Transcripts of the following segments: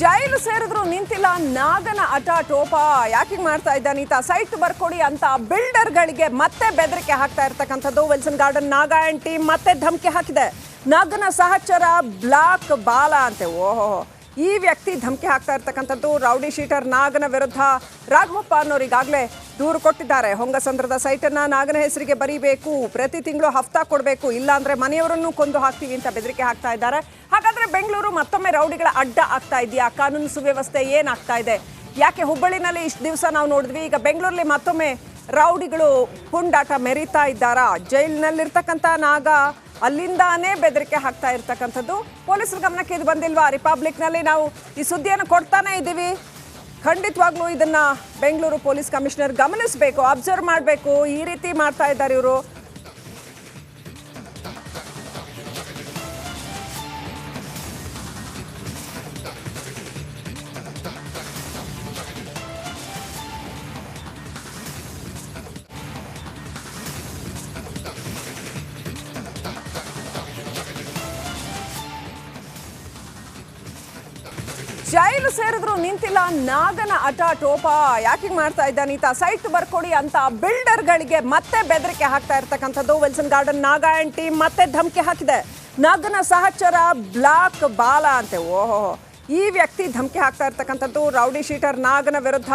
ಜೈಲು ಸೇರಿದ್ರು ನಿಂತಿಲ್ಲ, ನಾಗನ ಅಟ ಟೋಪ. ಯಾಕೆ ಮಾಡ್ತಾ ಇದ್ದಾನೆ ಈತ ಸೈಟ್ ಬರ್ಕೊಡಿ ಅಂತ ಬಿಲ್ಡರ್ಗಳಿಗೆ ಮತ್ತೆ ಬೆದರಿಕೆ ಹಾಕ್ತಾ ಇರ್ತಕ್ಕಂಥದ್ದು ವಿಲ್ಸನ್ ಗಾರ್ಡನ್ ನಾಗ ಟೀಮ್ ಮತ್ತೆ ಧಮಕಿ ಹಾಕಿದೆ. ನಾಗನ ಸಹಚರ ಬ್ಲಾಕ್ ಬಾಲ ಅಂತೆ. ಓಹೋ. ಈ ವ್ಯಕ್ತಿ ಧಮಕಿ ಹಾಕ್ತಾ ಇರ್ತಕ್ಕಂಥದ್ದು ರೌಡಿ ಶೀಟರ್ ನಾಗನ ವಿರುದ್ಧ. ರಾಘವಪ್ಪ ಅನ್ನೋರು ಈಗಾಗಲೇ ದೂರು ಕೊಟ್ಟಿದ್ದಾರೆ. ಹೊಂಗಸಂದ್ರದ ಸೈಟನ್ನು ನಾಗನ ಹೆಸರಿಗೆ ಬರೀಬೇಕು. ಪ್ರತಿ ತಿಂಗಳು ಹಫ್ತಾ ಕೊಡಬೇಕು. ಇಲ್ಲಾಂದರೆ ಮನೆಯವರನ್ನು ಕೊಂದು ಹಾಕ್ತೀವಿ ಅಂತ ಬೆದರಿಕೆ ಹಾಕ್ತಾ ಇದ್ದಾರೆ. ಹಾಗಾದರೆ ಬೆಂಗಳೂರು ಮತ್ತೊಮ್ಮೆ ರೌಡಿಗಳ ಅಡ್ಡ ಆಗ್ತಾ ಇದೆಯಾ? ಕಾನೂನು ಸುವ್ಯವಸ್ಥೆ ಏನಾಗ್ತಾ ಇದೆ? ಯಾಕೆ ಹುಬ್ಬಳ್ಳಿನಲ್ಲಿ ಇಷ್ಟು ದಿವಸ ನಾವು ನೋಡಿದ್ವಿ, ಈಗ ಬೆಂಗಳೂರಲ್ಲಿ ಮತ್ತೊಮ್ಮೆ ರೌಡಿಗಳು ಪುಂಡಾಟ ಮೆರೀತಾ ಇದ್ದಾರಾ? ಜೈಲಿನಲ್ಲಿರ್ತಕ್ಕಂಥ ನಾಗ ಅಲ್ಲಿಂದಾನೇ ಬೆದರಿಕೆ ಹಾಕ್ತಾ ಇರ್ತಕ್ಕಂಥದ್ದು. ಪೊಲೀಸರ ಗಮನಕ್ಕೆ ಇದು ಬಂದಿಲ್ವಾ? ರಿಪಬ್ಲಿಕ್ನಲ್ಲಿ ನಾವು ಈ ಸುದ್ದಿಯನ್ನು ಕೊಡ್ತಾನೆ ಇದ್ದೀವಿ. ಖಂಡಿತವಾಗ್ಲೂ ಇದನ್ನ ಬೆಂಗಳೂರು ಪೊಲೀಸ್ ಕಮಿಷನರ್ ಗಮನಿಸಬೇಕು, ಅಬ್ಸರ್ವ್ ಮಾಡಬೇಕು. ಈ ರೀತಿ ಮಾಡ್ತಾ ಇದ್ದಾರೆ ಇವರು. ಜೈಲು ಸೇರಿದ್ರು ನಿಂತಿಲ್ಲ. ನಾಗನ ಅಟ ಟೋಪ. ಯಾಕೆ ಮಾಡ್ತಾ ಇದ್ದಾನೆ ಈತ? ಸೈಟ್ ಬರ್ಕೊಡಿ ಅಂತ ಬಿಲ್ಡರ್ಗಳಿಗೆ ಮತ್ತೆ ಬೆದರಿಕೆ ಹಾಕ್ತಾ ಇರ್ತಕ್ಕಂಥದ್ದು Wilson Garden Naga and team ಮತ್ತೆ ಧಮಕಿ ಹಾಕಿದೆ. ನಾಗನ ಸಹಚರ ಬ್ಲಾಕ್ ಬಾಲ ಅಂತೆ. ಓಹೋ. ಈ ವ್ಯಕ್ತಿ ಧಮಕಿ ಹಾಕ್ತಾ ಇರ್ತಕ್ಕಂಥದ್ದು ರೌಡಿ ಶೀಟರ್ ನಾಗನ ವಿರುದ್ಧ.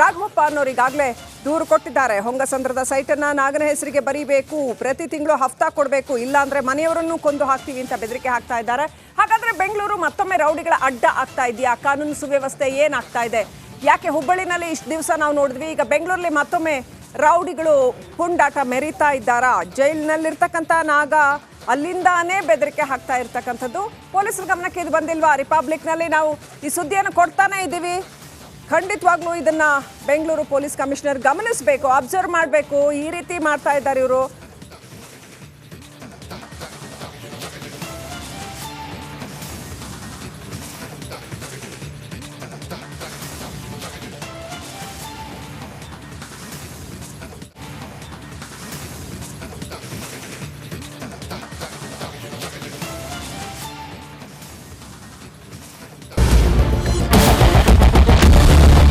ರಾಘವಪ್ಪ ಅನ್ನೋರು ಈಗಾಗಲೇ ದೂರು ಕೊಟ್ಟಿದ್ದಾರೆ. ಹೊಂಗಸಂದ್ರದ ಸೈಟನ್ನು ನಾಗನ ಹೆಸರಿಗೆ ಬರೀಬೇಕು. ಪ್ರತಿ ತಿಂಗಳು ಹಫ್ತಾ ಕೊಡಬೇಕು. ಇಲ್ಲಾಂದರೆ ಮನೆಯವರನ್ನು ಕೊಂದು ಹಾಕ್ತೀವಿ ಅಂತ ಬೆದರಿಕೆ ಹಾಕ್ತಾ ಇದ್ದಾರೆ. ಹಾಗಾದರೆ ಬೆಂಗಳೂರು ಮತ್ತೊಮ್ಮೆ ರೌಡಿಗಳ ಅಡ್ಡ ಆಗ್ತಾ ಇದೆಯಾ? ಕಾನೂನು ಸುವ್ಯವಸ್ಥೆ ಏನಾಗ್ತಾ ಇದೆ? ಯಾಕೆ ಹುಬ್ಬಳ್ಳಿನಲ್ಲಿ ಇಷ್ಟು ದಿವಸ ನಾವು ನೋಡಿದ್ವಿ? ಈಗ ಬೆಂಗಳೂರಲ್ಲಿ ಮತ್ತೊಮ್ಮೆ ರೌಡಿಗಳು ಪುಂಡಾಟ ಮೆರೀತಾ ಇದ್ದಾರಾ? ಜೈಲಿನಲ್ಲಿರ್ತಕ್ಕಂಥ ನಾಗ ಅಲ್ಲಿಂದಾನೇ ಬೆದರಿಕೆ ಹಾಕ್ತಾ ಇರ್ತಕ್ಕಂಥದ್ದು. ಪೊಲೀಸರ ಗಮನಕ್ಕೆ ಇದು ಬಂದಿಲ್ವಾ? ರಿಪಬ್ಲಿಕ್ನಲ್ಲಿ ನಾವು ಈ ಸುದ್ದಿಯನ್ನು ಕೊಡ್ತಾನೆ ಇದ್ದೀವಿ. ಖಂಡಿತವಾಗ್ಲೂ ಇದನ್ನ ಬೆಂಗಳೂರು ಪೊಲೀಸ್ ಕಮಿಷನರ್ ಗಮನಿಸಬೇಕು, ಅಬ್ಸರ್ವ್ ಮಾಡಬೇಕು. ಈ ರೀತಿ ಮಾಡ್ತಾ ಇದ್ದಾರೆ ಇವರು.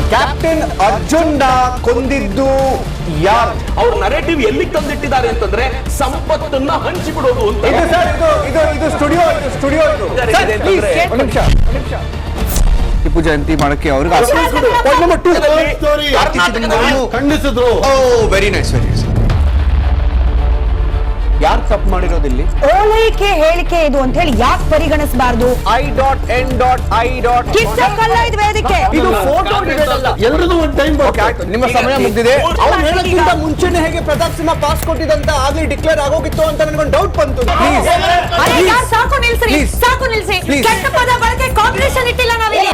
ಕ್ಯಾಪ್ಟನ್ ಅರ್ಜುನ್ ಕೊಂದಿದ್ದು ಯಾರು? ಅವ್ರ ನರೇಟಿವ್ ಎಲ್ಲಿ ತಂದಿಟ್ಟಿದ್ದಾರೆ ಅಂತಂದ್ರೆ ಸಂಪತ್ತನ್ನ ಹಂಚಿಬಿಡೋದು ಅಂತ. ಇದು ಸರ್ ಇದು ಇದು ಇದು ಸ್ಟುಡಿಯೋ ಇದು ಸ್ಟುಡಿಯೋ ಇದು. ಒಂದ್ ನಿಮಿಷ ಒಂದ್ ನಿಮಿಷ ಟಿಪ್ಪು ಜಯಂತಿ ಮಾಡಕ್ಕೆ ಅವ್ರಿಗೆ ಖಂಡಿಸಿದ್ರು oh very nice very nice ತಪ್ಪು ಮಾಡಿರೋದಿಲ್ಲಿ. ಓಲೈಕೆ ಹೇಳಿಕೆ ಇದು ಅಂತ ಹೇಳಿ ಯಾಕೆ ಪರಿಗಣಿಸಬಾರದು? I dot N dot I dot ಇದು ವೇದಿಕೆ ಇದು ಫೋಟೋ ಎಲ್ರಿಗೂ ಒಂದು ಟೈಮ್ ನಿಮ್ಮ ಸಮಯ ಮುಗಿದಿದೆ. ಅವ್ರು ಹೇಳೋಕ್ಕಿಂತ ಮುಂಚೆನೆ ಹೇಗೆ ಪ್ರತಾಪ್ ಸಿಂಹ ಪಾಸ್ ಕೊಟ್ಟಿದಂತ ಆಗ್ಲಿ ಡಿಕ್ಲೇರ್ ಆಗೋಗಿತ್ತು ಅಂತ ನನಗೊಂದು ಡೌಟ್ ಬಂತು. ಪ್ಲೀಸ್ ಅರೆ ಯಾರ್ ಸಾಕು ನಿಲ್ಸಿ ಸಾಕು ನಿಲ್ಸಿ. ಕೆಟ್ಟ ಪದ ಬಳಕೆ ಕಾಂಪಿಟೇಷನ್ ಇಟ್ಟಿಲ್ಲ ನಾವಿಲ್ಲಿ.